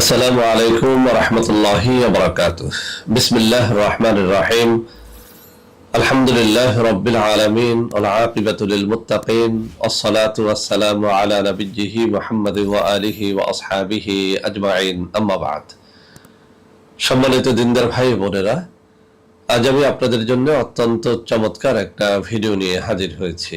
আসসালামু আলাইকুম রহমতুল্লাহ বরকাত বিসমিল্লাহ রহমান রাহিম। আলহামদুলিল্লাহ রবিল আলমিন আলাকিবাতুল মুতাকিম আসসালাত ওয়াসসালামু আলা নবিজিহি মোহাম্মদ ওয়া আলিহি ওয়া আসহাবিহি আজমাইন। আম্মাবাদ সম্মানিত দিনদার ভাই বোনেরা, আজ আমি আপনাদের জন্য অত্যন্ত চমৎকার একটা ভিডিও নিয়ে হাজির হয়েছি।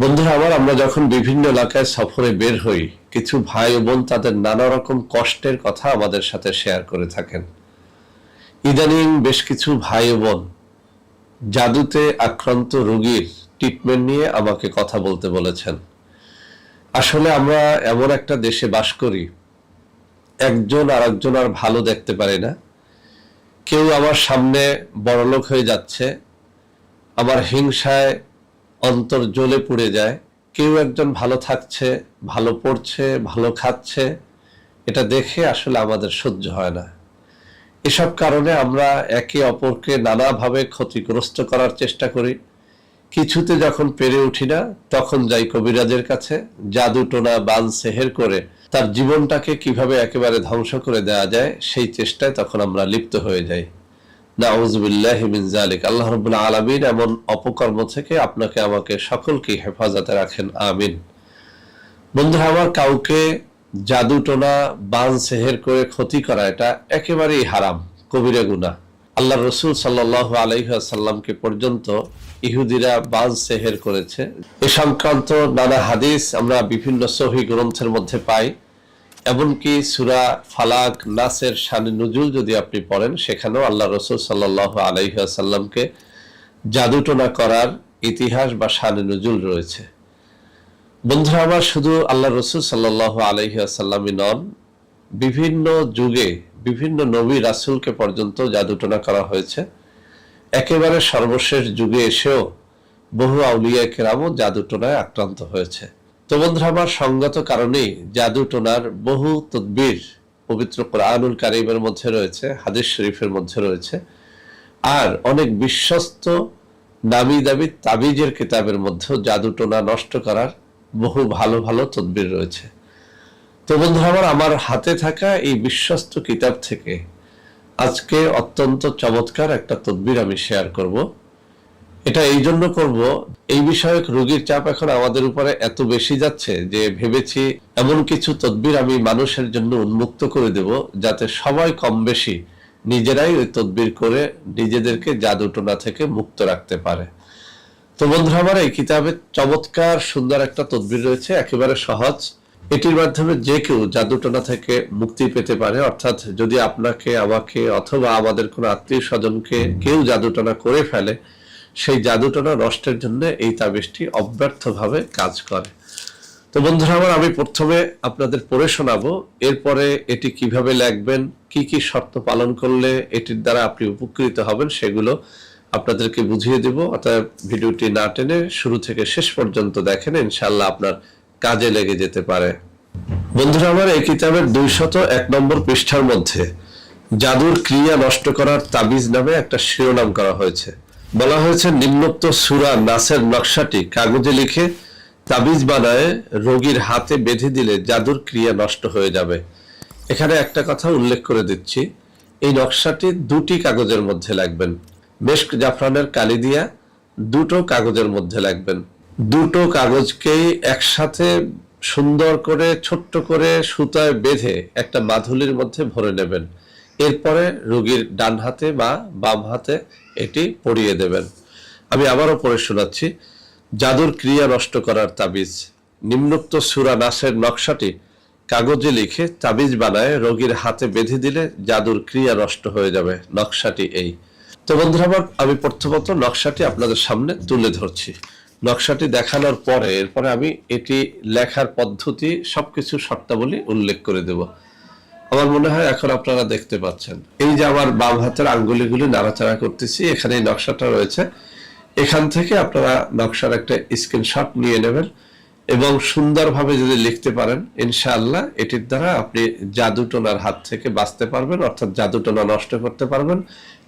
বন্ধুরা আমার আমরা যখন বিভিন্ন এলাকায় সফরে বের হই, কিছু ভাই বোন তাদের নানা রকম কষ্টের কথা আমাদের সাথে শেয়ার করে থাকেন। ইদানিং বেশ কিছু ভাই বোন জাদুতে আক্রান্ত রোগীর ট্রিটমেন্ট নিয়ে আমাকে কথা বলতে বলেছেন। আসলে আমরা এমন একটা দেশে বাস করি, একজন আর একজন আর ভালো দেখতে পারে না। কেউ আমার সামনে বড়লোক হয়ে যাচ্ছে, আমার হিংসায় অন্তর জ্বলে পুড়ে যায়। কেউ একজন ভালো থাকছে, ভালো পড়ছে, ভালো খাচ্ছে, এটা দেখে আসলে আমাদের সহ্য হয় না। এসব কারণে আমরা একে অপরকে নানাভাবে ক্ষতিগ্রস্ত করার চেষ্টা করি। কিছুতে যখন পেরে উঠি না, তখন যাই কবিরাজের কাছে, জাদু টোনা বান সেহের করে তার জীবনটাকে কীভাবে একেবারে ধ্বংস করে দেওয়া যায়, সেই চেষ্টায় তখন আমরা লিপ্ত হয়ে যাই। আল্লাহ রাব্বুল আলামিন এমন অপকর্ম থেকে আপনাকে আমাকে সকলকে হেফাজতে রাখেন। আমিন। আমার কাউকে জাদু টোনা, বান সেহের করে ক্ষতি করা, এটা একেবারেই হারাম কবিরা গুনাহ। আল্লাহ রসুল সাল্লাহ আলাইসাল্লামকে পর্যন্ত ইহুদিরা বান সেহের করেছে। এ সংক্রান্ত নানা হাদিস আমরা বিভিন্ন সহি গ্রন্থের মধ্যে পাই। এমনকি সুরা ফালাক, নাসের শানে নজুল যদি আপনি পড়েন, সেখানেও আল্লাহ রসুল সাল্লাহ আলাইসাল্লামকে জাদুটোনা করার ইতিহাস বা শানে নজুল রয়েছে। বন্ধুরা, আমার শুধু আল্লাহ রসুল সাল্লাহ আলাইসাল্লামই নন, বিভিন্ন যুগে বিভিন্ন নবী রাসুলকে পর্যন্ত জাদুটোনা করা হয়েছে। একেবারে সর্বশেষ যুগে এসেও বহু আউলিয়া কেরামও জাদুটোনায় আক্রান্ত হয়েছে। তো বন্ধুরা, আমার সঙ্গত কারণেই জাদুটোনার বহু তদ্বির পবিত্র কোরআনুল কারিমের মধ্যে রয়েছে, হাদিস শরীফের মধ্যে রয়েছে, আর অনেক বিশ্বস্ত নামি দামি তাবিজের কিতাবের মধ্যেও জাদুটোনা নষ্ট করার বহু ভালো ভালো তদ্বির রয়েছে। তো বন্ধুরা, আমার আমার হাতে থাকা এই বিশ্বস্ত কিতাব থেকে আজকে অত্যন্ত চমৎকার একটা তদবির আমি শেয়ার করব। এটা এই জন্য করব, এই বিষয়ক রোগীর চাপ এখন আমাদের উপরে এত বেশি যাচ্ছে যে ভেবেছি এমন কিছু তদবির আমি মানুষের জন্য উন্মুক্ত করে দেব, যাতে সবাই কম বেশি নিজেরাই ওই তদবির করে নিজেদেরকে জাদুটোনা থেকে মুক্ত রাখতে পারে। তো বন্ধুরা, আমার এই কিতাবে চমৎকার সুন্দর একটা তদবির রয়েছে, একেবারে সহজ। এটির মাধ্যমে যে কেউ জাদুটনা থেকে মুক্তি পেতে পারে, অর্থাৎ যদি আপনাকে, আমাকে অথবা আমাদের কোনো আত্মীয় স্বজনকে কেউ জাদুটনা করে ফেলে সেই জাদুটনা নষ্টের জন্য এই তাবিজটি অব্যর্থভাবে কাজ করে। তো বন্ধুরা আমার, আমি প্রথমে আপনাদের পড়ে শোনাবো, এরপরে এটি কীভাবে লিখবেন, কি কি শর্ত পালন করলে এটির দ্বারা আপনি উপকৃত হবেন সেগুলো আপনাদেরকে বুঝিয়ে দেব। অর্থাৎ ভিডিওটি না টেনে শুরু থেকে শেষ পর্যন্ত দেখেন ইনশাল্লাহ আপনার কাজে লেগে যেতে পারে। বন্ধুরা আমার, এই কিতাবের দুইশত এক নম্বর পৃষ্ঠার মধ্যে জাদুর ক্রিয়া নষ্ট করার তাবিজ নামে একটা শিরোনাম করা হয়েছে। বলা হয়েছে, নিম্নোক্ত সুরা নাসের নকশাটি কাগজে লিখে তাবিজ বানায় রোগীর হাতে বেঁধে দিলে জাদুর ক্রিয়া নষ্ট হয়ে যাবে। এখানে একটা কথা উল্লেখ করে দিচ্ছি। এই নকশাটি দুটি কাগজের মধ্যে লাগবেন। মেশক জাফরানের কালি দিয়া দুটো কাগজের মধ্যে লাগবেন। দুটো কাগজকেই একসাথে সুন্দর করে, ছোট্ট করে সুতায় বেঁধে একটা মাধুলির মধ্যে ভরে নেবেন। এরপরে রোগীর ডান হাতে বা বাম হাতে এটি পরিয়ে দেবেন। আমি আবারও পড়ে শোনাচ্ছি, জাদুর ক্রিয়া নষ্ট করার তাবিজ। নিম্নোক্ত সুরা নাসের নকশাটি কাগজে লিখে তাবিজ বানায় রোগীর হাতে বেঁধে দিলে জাদুর ক্রিয়া নষ্ট হয়ে যাবে। নকশাটি এই। তো বন্ধুরা আমি প্রথমত নকশাটি আপনাদের সামনে তুলে ধরছি। নকশাটি দেখানোর পরে, এরপরে আমি এটি লেখার পদ্ধতি সবকিছু শর্তাবলী উল্লেখ করে দেব। আমার মনে হয় এখন আপনারা দেখতে পাচ্ছেন। এই যে আমার বাম হাতের আঙ্গুলিগুলি নাড়াচাড়া করতেছি, এখানে নকশাটা রয়েছে। এখান থেকে আপনারা নকশার একটা স্ক্রিনশট নিয়ে নেবেন এবং সুন্দরভাবে যদি লিখতে পারেন, ইনশাআল্লাহ এটির দ্বারা আপনি জাদুটোনার হাত থেকে বাঁচতে পারবেন, অর্থাৎ জাদুটোনা নষ্ট করতে পারবেন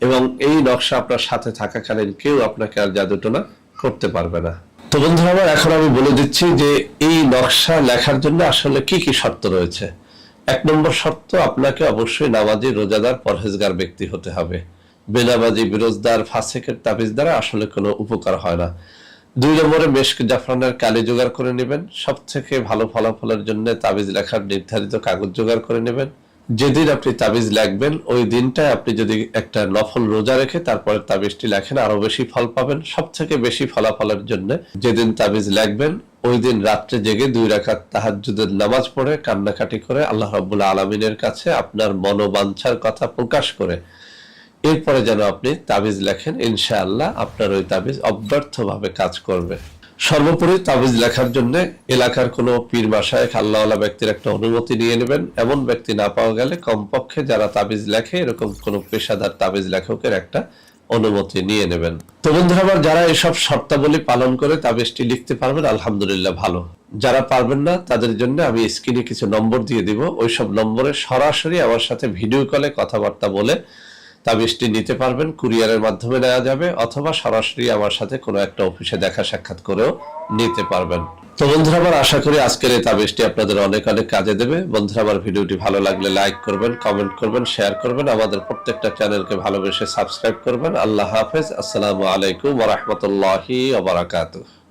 এবং এই নকশা আপনার সাথে থাকাকালীন কেউ আপনাকে আর জাদুটোনা করতে পারবে না। তো বন্ধুরা, আমার এখন আমি বলে দিচ্ছি যে এই নকশা লেখার জন্য আসলে কি কি শর্ত রয়েছে। এক নম্বর শর্ত, আপনাকে অবশ্যই নামাজি রোজাদার পরহেজগার ব্যক্তি হতে হবে। বেনামাজি বিরোজদার, ফাসেকের তাবিজ দ্বারা আসলে কোনো উপকার হয় না। দুই নম্বরে মেশক জাফরানের কালি জোগাড় করে নেবেন। সব থেকে ভালো ফলাফলের জন্য তাবিজ লেখার নির্ধারিত কাগজ জোগাড় করে নেবেন। যেদিন আপনি তাবিজ লিখবেন, ওই দিনটায় আপনি যদি একটা নফল রোজা রেখে তারপরে তাবিজটি লেখেন আরও বেশি ফল পাবেন। সব থেকে বেশি ফলাফলের জন্য যেদিন তাবিজ লিখবেন ওই দিন রাত্রে জেগে দুই রাকাত তাহাজ্জুদের নামাজ পড়ে, কান্নাকাটি করে আল্লাহ রাব্বুল আলমিনের কাছে আপনার মনোবাঞ্ছার কথা প্রকাশ করে। এরপরে যেন আপনি তাবিজ লেখেন, ইনশাআল্লাহ আপনার ওই তাবিজ অব্যর্থভাবে কাজ করবে। সর্বোপরি তাবিজ লেখার জন্য এলাকার কোনো পীর বাসায় আল্লাহওয়ালা ব্যক্তির একটা অনুমতি নিয়ে নেবেন। এমন ব্যক্তি না পাওয়া গেলে কমপক্ষে যারা তাবিজ লেখে, এরকম কোনো পেশাদার তাবিজ লেখকের একটা অনুমতি নিয়ে নেবেন। তো বন্ধুরা আমার যারা এসব শর্তাবলী পালন করে তা বেশটি লিখতে পারবেন, আলহামদুলিল্লাহ ভালো। যারা পারবেন না, তাদের জন্য আমি স্ক্রিনে কিছু নম্বর দিয়ে দিব। ওইসব নম্বরে সরাসরি আমার সাথে ভিডিও কলে কথাবার্তা বলে তাবিজটি নিতে পারবেন, কুরিয়ারের মাধ্যমে নেওয়া যাবে, অথবা সরাসরি আমার সাথে কোনো একটা অফিসে দেখা সাক্ষাৎ করেও নিতে পারবেন। তো বন্ধুরা, আমার আশা করি আজকের এই তাবিজটি আপনাদের অনেক অনেক কাজে দেবে। বন্ধুরা, আমার ভিডিওটি ভালো লাগলে লাইক করবেন, কমেন্ট করবেন, শেয়ার করবেন, আমাদের প্রত্যেকটা চ্যানেলকে ভালোবেসে সাবস্ক্রাইব করবেন। আল্লাহ হাফেজ, আসসালামু আলাইকুম ওয়া রাহমাতুল্লাহি ওয়া বারাকাতুহু।